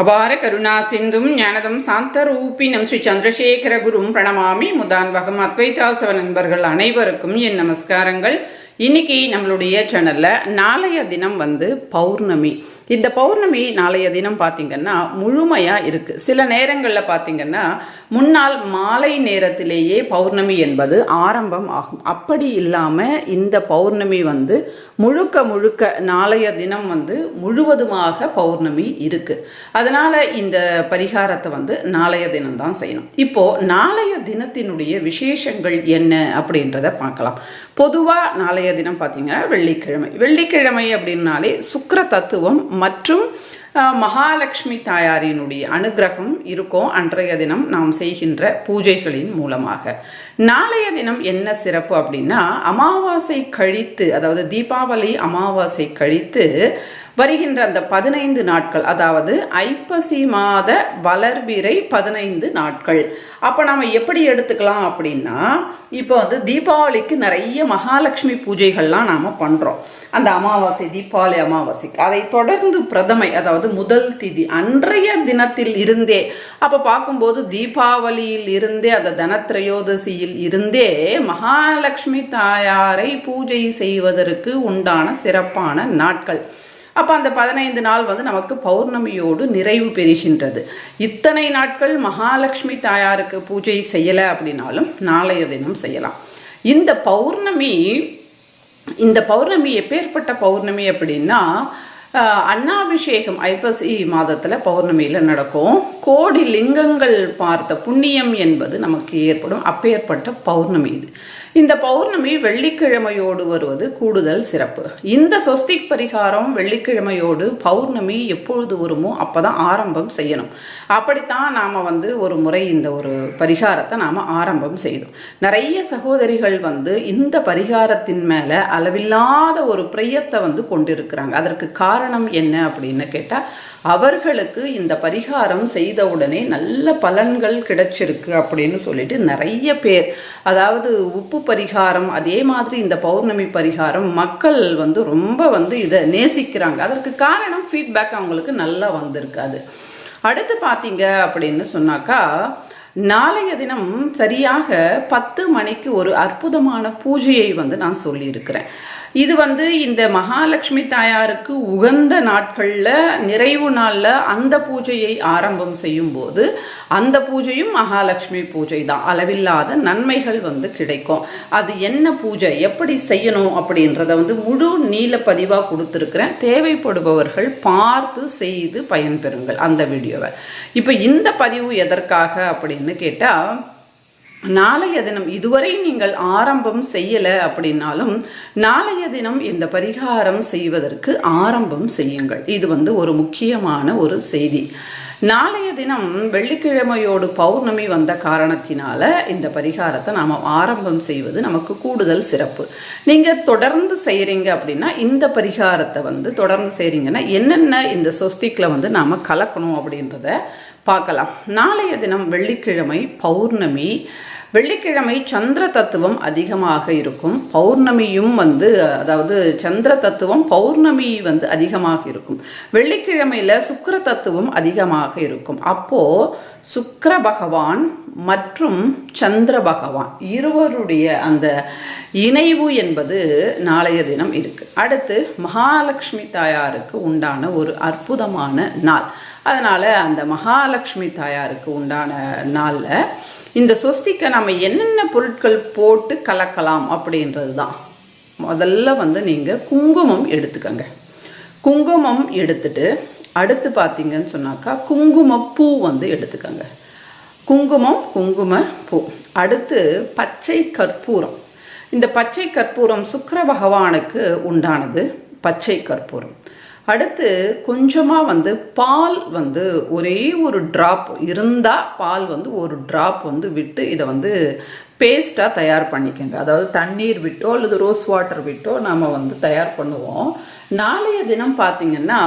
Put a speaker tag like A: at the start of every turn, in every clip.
A: அபார கருணா சிந்தும் ஞானதம் சாந்த ரூபினம் ஸ்ரீ சந்திரசேகர குரும் பிரணமாமி முதான்வகம் அத்வைதாசவ நண்பர்கள் அனைவருக்கும் என் நமஸ்காரங்கள். இன்னைக்கு நம்மளுடைய சேனல்ல நாளைய தினம் வந்து பௌர்ணமி. இந்த பௌர்ணமி நாளைய தினம் பார்த்தீங்கன்னா முழுமையாக இருக்குது சில நேரங்களில் பார்த்தீங்கன்னா முன்னால் மாலை நேரத்திலேயே பௌர்ணமி என்பது ஆரம்பம் ஆகும். அப்படி இல்லாமல் இந்த பௌர்ணமி வந்து முழுக்க முழுக்க நாளைய தினம் வந்து முழுவதுமாக பௌர்ணமி இருக்குது அதனால் இந்த பரிகாரத்தை வந்து நாளைய தினம்தான் செய்யணும். இப்போது நாளைய தினத்தினுடைய விசேஷங்கள் என்ன அப்படின்றத பார்க்கலாம். பொதுவாக நாளைய தினம் பார்த்தீங்கன்னா வெள்ளிக்கிழமை. வெள்ளிக்கிழமை அப்படின்னாலே சுக்கிர தத்துவம் மற்றும் மகாலட்சுமி தாயாரினுடைய அனுகிரகம் இருக்கும் அன்றைய தினம் நாம் செய்கின்ற பூஜைகளின் மூலமாக. நாளைய தினம் என்ன சிறப்பு அப்படின்னா அமாவாசை கழித்து அதாவது தீபாவளி அமாவாசை கழித்து வருகின்ற அந்த பதினைந்து நாட்கள் அதாவது ஐப்பசி மாத வளர்பிறை பதினைந்து நாட்கள். அப்போ நம்ம எப்படி எடுத்துக்கலாம் அப்படின்னா இப்போ வந்து தீபாவளிக்கு நிறைய மகாலட்சுமி பூஜைகள்லாம் நாம் பண்ணுறோம் அந்த அமாவாசை தீபாவளி அமாவாசைக்கு. அதை தொடர்ந்து பிரதமை அதாவது முதல் திதி அன்றைய தினத்தில் இருந்தே அப்போ பார்க்கும்போது தீபாவளியில் இருந்தே அந்த தனத்ரயோதசியில் இருந்தே மகாலட்சுமி தாயாரை பூஜை செய்வதற்கு உண்டான சிறப்பான நாட்கள். அப்போ அந்த பதினைந்து நாள் வந்து நமக்கு பௌர்ணமியோடு நிறைவு பெறுகின்றது. இத்தனை நாட்கள் மகாலட்சுமி தாயாருக்கு பூஜை செய்யலை அப்படின்னாலும் நாளைய தினம் செய்யலாம். இந்த பௌர்ணமி இந்த பௌர்ணமி எப்பேற்பட்ட பௌர்ணமி அப்படின்னா அண்ணாபிஷேகம் அன்னாபிஷேகம் ஐப்பசி மாதத்தில் பௌர்ணமியில் நடக்கும். கோடி லிங்கங்கள் பார்த்த புண்ணியம் என்பது நமக்கு ஏற்படும். அப்பேற்பட்ட பௌர்ணமி இது. இந்த பௌர்ணமி வெள்ளிக்கிழமையோடு வருவது கூடுதல் சிறப்பு. இந்த சொஸ்திக் பரிகாரம் வெள்ளிக்கிழமையோடு பௌர்ணமி எப்பொழுது வருமோ அப்பதான் ஆரம்பம் செய்யணும். அப்படித்தான் நாம் வந்து ஒரு முறை இந்த ஒரு பரிகாரத்தை நாம் ஆரம்பம் செய்தோம். நிறைய சகோதரிகள் வந்து இந்த பரிகாரத்தின் மேலே அளவில்லாத ஒரு பிரியத்தை வந்து கொண்டிருக்கிறாங்க. அதற்கு காரணம் என்ன அப்படின்னு கேட்டால் அவர்களுக்கு இந்த பரிகாரம் செய்தவுடனே நல்ல பலன்கள் கிடைச்சிருக்கு அப்படின்னு சொல்லிட்டு நிறைய பேர் அதாவது உப்பு பரிகாரம் அதே மாதிரி இந்த பௌர்ணமி பரிகாரம் மக்கள் வந்து ரொம்ப வந்து இதை நேசிக்கிறாங்க. அதற்கு காரணம் ஃபீட்பேக் அவங்களுக்கு நல்லா வந்திருக்காது. அடுத்து பார்த்தீங்க அப்படின்னு சொன்னாக்கா நாளைய தினம் சரியாக பத்து மணிக்கு ஒரு அற்புதமான பூஜையை வந்து நான் சொல்லியிருக்கிறேன். இது வந்து இந்த மகாலட்சுமி தாயாருக்கு உகந்த நாட்களில் நிறைவு நாளில் அந்த பூஜையை ஆரம்பம் செய்யும்போது அந்த பூஜையும் மகாலட்சுமி பூஜை தான். அளவில்லாத நன்மைகள் வந்து கிடைக்கும். அது என்ன பூஜை எப்படி செய்யணும் அப்படின்றத வந்து முழு நீல பதிவாக கொடுத்துருக்குறேன். தேவைப்படுபவர்கள் பார்த்து செய்து பயன்பெறுங்கள் அந்த வீடியோவை. இப்போ இந்த பதிவு எதற்காக அப்படின்னு கேட்டால் நாளைய தினம் இதுவரை நீங்கள் ஆரம்பம் செய்யலை அப்படின்னாலும் நாளைய தினம் இந்த பரிகாரம் செய்வதற்கு ஆரம்பம் செய்யுங்கள். இது வந்து ஒரு முக்கியமான ஒரு செய்தி. நாளைய தினம் வெள்ளிக்கிழமையோடு பௌர்ணமி வந்த காரணத்தினால இந்த பரிகாரத்தை நாம் ஆரம்பம் செய்வது நமக்கு கூடுதல் சிறப்பு. நீங்கள் தொடர்ந்து செய்கிறீங்க அப்படின்னா இந்த பரிகாரத்தை வந்து தொடர்ந்து செய்கிறீங்கன்னா என்னென்ன இந்த சொஸ்திக்கில் வந்து நாம் கலக்கணும் அப்படின்றத பார்க்கலாம். நாளைய தினம் வெள்ளிக்கிழமை பௌர்ணமி. வெள்ளிக்கிழமை சந்திர தத்துவம் அதிகமாக இருக்கும். பௌர்ணமியும் வந்து அதாவது சந்திர தத்துவம் பௌர்ணமி வந்து அதிகமாக இருக்கும். வெள்ளிக்கிழமையில சுக்கர தத்துவம் அதிகமாக இருக்கும். அப்போ சுக்கர பகவான் மற்றும் சந்திர பகவான் இருவருடைய அந்த இணைவு என்பது நாளைய தினம் இருக்குது அடுத்து மகாலட்சுமி தாயாருக்கு உண்டான ஒரு அற்புதமான நாள். அதனால் அந்த மகாலட்சுமி தாயாருக்கு உண்டான நாளில் இந்த சொஸ்திக்கை நம்ம என்னென்ன பொருட்கள் போட்டு கலக்கலாம் அப்படின்றது தான் முதல்ல வந்து நீங்கள் குங்குமம் எடுத்துக்கோங்க. குங்குமம் எடுத்துட்டு அடுத்து பார்த்தீங்கன்னு சொன்னாக்கா குங்குமப்பூ வந்து எடுத்துக்கங்க. குங்குமம் குங்கும பூ அடுத்து பச்சை கற்பூரம். இந்த பச்சை கற்பூரம் சுக்கர பகவானுக்கு உண்டானது பச்சை கற்பூரம். அடுத்து கொஞ்சமாக வந்து பால் வந்து ஒரே ஒரு ட்ராப் இருந்தால் பால் வந்து ஒரு ட்ராப் வந்து விட்டு இதை வந்து பேஸ்ட்டாக தயார் பண்ணிக்கோங்க. அதாவது தண்ணீர் விட்டோ அல்லது ரோஸ் வாட்டர் விட்டோ நாம் வந்து தயார் பண்ணுவோம். நாளைய தினம் பார்த்திங்கன்னா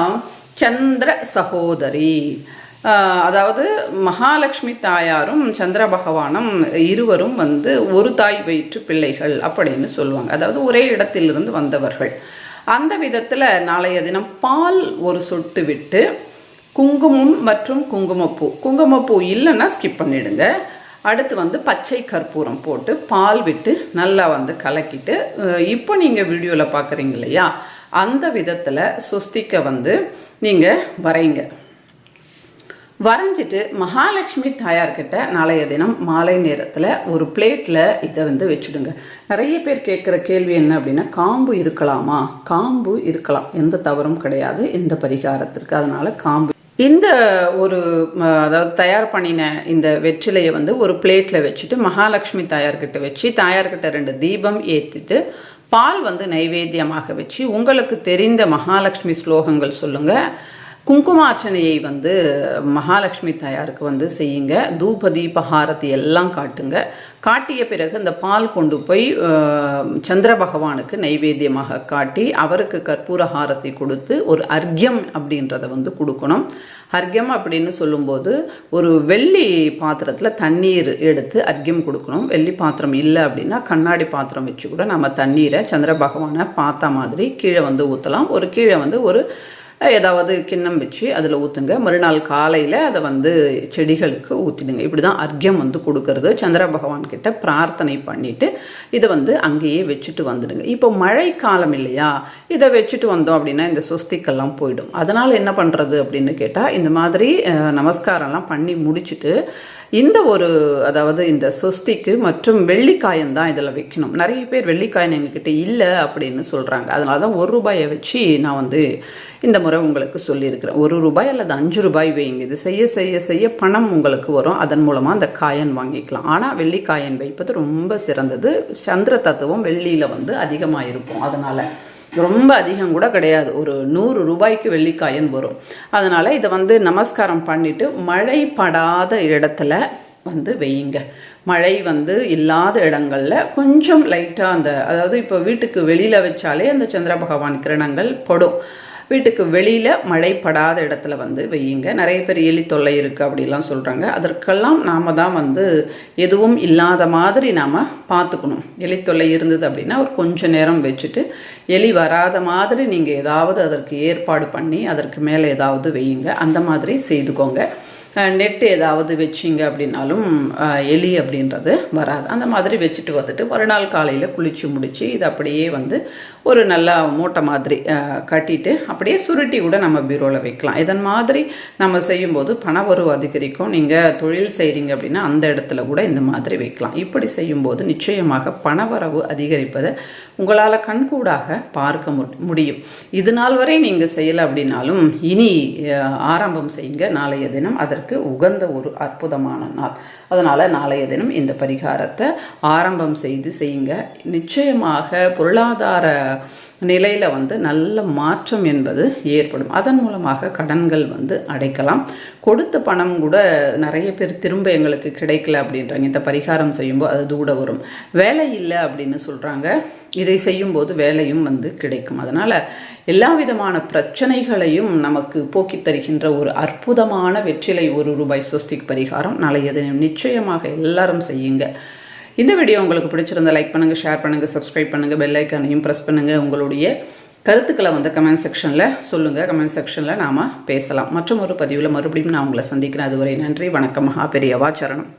A: சந்திர சகோதரி அதாவது மகாலட்சுமி தாயாரும் சந்திர பகவானும் இருவரும் வந்து ஒரு தாய் வயிற்று பிள்ளைகள் அப்படின்னு சொல்லுவாங்க. அதாவது ஒரே இடத்திலிருந்து வந்தவர்கள். அந்த விதத்தில் நாளைய தினம் பால் ஒரு சொட்டு விட்டு குங்குமம் மற்றும் குங்குமப்பூ. குங்குமப்பூ இல்லைன்னா ஸ்கிப் பண்ணிடுங்க. அடுத்து வந்து பச்சை கற்பூரம் போட்டு பால் விட்டு நல்லா வந்து கலக்கிட்டு இப்போ நீங்கள் வீடியோவில் பார்க்குறீங்க இல்லையா? அந்த விதத்தில் சொஸ்திக்கை வந்து நீங்கள் வரைங்க வரைஞ்சிட்டு மகாலட்சுமி தாயார்கிட்ட நாளைய தினம் மாலை நேரத்தில் ஒரு பிளேட்டில் இதை வந்து வச்சுடுங்க. நிறைய பேர் கேட்குற கேள்வி என்ன அப்படின்னா காம்பு இருக்கலாமா? காம்பு இருக்கலாம். எந்த தவறும் கிடையாது. இந்த பரிகாரத்திற்கு? அதனால் காம்பு. இந்த ஒரு அதாவது தயார் பண்ணின இந்த வெற்றிலையை வந்து ஒரு பிளேட்டில் வச்சுட்டு மகாலட்சுமி தாயார்கிட்ட வச்சு தாயார்கிட்ட ரெண்டு தீபம் ஏற்றிட்டு பால் வந்து நைவேத்தியமாக வச்சு உங்களுக்கு தெரிந்த மகாலட்சுமி ஸ்லோகங்கள் சொல்லுங்கள் குங்குமார்ச்சனையை வந்து மகாலட்சுமி தாயாருக்கு வந்து செய்யுங்க. தூப தீப எல்லாம் காட்டுங்க. காட்டிய பிறகு இந்த பால் கொண்டு போய் சந்திர பகவானுக்கு நைவேத்தியமாக காட்டி அவருக்கு கற்பூர கொடுத்து ஒரு அர்க்யம் அப்படின்றத வந்து கொடுக்கணும். அர்க்யம் அப்படின்னு சொல்லும்போது ஒரு வெள்ளி பாத்திரத்தில் தண்ணீர் எடுத்து அர்க்யம் கொடுக்கணும். வெள்ளி பாத்திரம் இல்லை அப்படின்னா கண்ணாடி பாத்திரம் வச்சு கூட நம்ம தண்ணீரை சந்திர பகவானை பார்த்த மாதிரி கீழே வந்து ஊற்றலாம் ஒரு கீழே வந்து ஒரு ஏதாவது கிண்ணம் வச்சு அதில் ஊற்றுங்க மறுநாள் காலையில் அதை வந்து செடிகளுக்கு ஊற்றிடுங்க இப்படி தான் அர்க்கியம் வந்து கொடுக்கறது. சந்திர பகவான்கிட்ட பிரார்த்தனை பண்ணிவிட்டு இதை வந்து அங்கேயே வச்சுட்டு வந்துடுங்க. இப்போ மழை காலம் இல்லையா? இதை வச்சுட்டு வந்தோம் அப்படின்னா இந்த சொஸ்திக்கெல்லாம் போயிடும். அதனால் என்ன பண்ணுறது அப்படின்னு கேட்டால் இந்த மாதிரி நமஸ்காரம்லாம் பண்ணி முடிச்சுட்டு இந்த ஒரு அதாவது இந்த சொஸ்திக்கு மற்றும் வெள்ளிக்காயம் தான் இதில் வைக்கணும். நிறைய பேர் வெள்ளிக்காயன் எங்ககிட்ட இல்லை அப்படின்னு சொல்கிறாங்க அதனால தான் ஒரு ரூபாயை வச்சு நான் வந்து இந்த முறை உங்களுக்கு சொல்லியிருக்கிறேன். ஒரு ரூபாய் அல்லது அஞ்சு ரூபாய் வைங்க. இது செய்ய செய்ய செய்ய பணம் உங்களுக்கு வரும். அதன் மூலமாக அந்த காயன் வாங்கிக்கலாம். ஆனால் வெள்ளிக்காயன் வைப்பது ரொம்ப சிறந்தது. சந்திர தத்துவம் வெள்ளியில் வந்து அதிகமாக இருக்கும் அதனால் ரொம்ப அதிகம் கூட கிடையாது. ஒரு நூறு ரூபாய்க்கு வெள்ளிக்காயன் வரும். அதனால் இதை வந்து நமஸ்காரம் பண்ணிட்டு மழை படாத இடத்துல வந்து வையுங்க. மழை வந்து இல்லாத இடங்கள்ல கொஞ்சம் லைட்டாக அந்த அதாவது இப்போ வீட்டுக்கு வெளியில் வச்சாலே அந்த சந்திர பகவான் கிரணங்கள் படும். வீட்டுக்கு வெளியில் மழை படாத இடத்துல வந்து வையுங்க. நிறைய பேர் எலி தொல்லை இருக்குது அப்படிலாம் சொல்கிறாங்க அதற்கெல்லாம் நாம் தான் வந்து எதுவும் இல்லாத மாதிரி நாம் பார்த்துக்கணும். எலி தொல்லை இருந்தது அப்படின்னா ஒரு கொஞ்சம் நேரம் வச்சுட்டு எலி வராத மாதிரி நீங்கள் ஏதாவது அதற்கு ஏற்பாடு பண்ணி அதற்கு மேலே ஏதாவது வையுங்க. அந்த மாதிரி செய்துக்கோங்க. நெட் ஏதாவது வச்சிங்க அப்படின்னாலும் எலி அப்படின்றது வராது. அந்த மாதிரி வச்சுட்டு வந்துட்டு மறுநாள் காலையில் குளித்து முடித்து இது அப்படியே வந்து ஒரு நல்ல மூட்டை மாதிரி கட்டிட்டு அப்படியே சுருட்டி கூட நம்ம பீரோவில் வைக்கலாம். இதன் மாதிரி நம்ம செய்யும்போது பணவரவு அதிகரிக்கும். நீங்கள் தொழில் செய்கிறீங்க அப்படின்னா அந்த இடத்துல கூட இந்த மாதிரி வைக்கலாம். இப்படி செய்யும்போது நிச்சயமாக பணவரவு அதிகரிப்பதை உங்களால் கண்கூடாக பார்க்க மு- முடியும். இது நாள் வரை நீங்கள் செய்யலை அப்படின்னாலும் இனி ஆரம்பம் செய்யுங்க. நாளைய தினம் அதற்கு உகந்த ஒரு அற்புதமான நாள். அதனால் நாளைய தினம் இந்த பரிகாரத்தை ஆரம்பம் செய்து செய்யுங்க. நிச்சயமாக பொருளாதார நிலையில் வந்து நல்ல மாற்றம் என்பது ஏற்படும். அதன் மூலமாக கடன்கள் வந்து அடைக்கலாம். கொடுத்த பணம் கூட நிறைய பேர் திரும்ப எங்களுக்கு கிடைக்கல அப்படின்றாங்க. இந்த பரிகாரம் செய்யும்போது அது கூட வரும். வேலை இல்லை அப்படின்னு சொல்கிறாங்க இதை செய்யும்போது வேலையும் வந்து கிடைக்கும். அதனால் எல்லா விதமான பிரச்சனைகளையும் நமக்கு போக்கித் தருகின்ற ஒரு அற்புதமான வெற்றிலை ஒரு ரூபாய் சுவஸ்திக் பரிகாரம். நாளைய நிச்சயமாக எல்லாரும் செய்யுங்க. இந்த வீடியோ உங்களுக்கு பிடிச்சிருந்தா லைக் பண்ணுங்கள் ஷேர் பண்ணுங்கள் சப்ஸ்கிரைப் பண்ணுங்கள் பெல் ஐக்கானையும் ப்ரெஸ் பண்ணுங்கள் உங்களுடைய கருத்துக்களை வந்து கமெண்ட் செக்ஷனில் சொல்லுங்கள் கமெண்ட் செக்ஷனில் நாம் பேசலாம். மற்றும் ஒரு பதிவில் மறுபடியும் நான் உங்களை சந்திக்கிறேன். அதுவரை நன்றி வணக்கம் மகா பெரியவா சரணம்.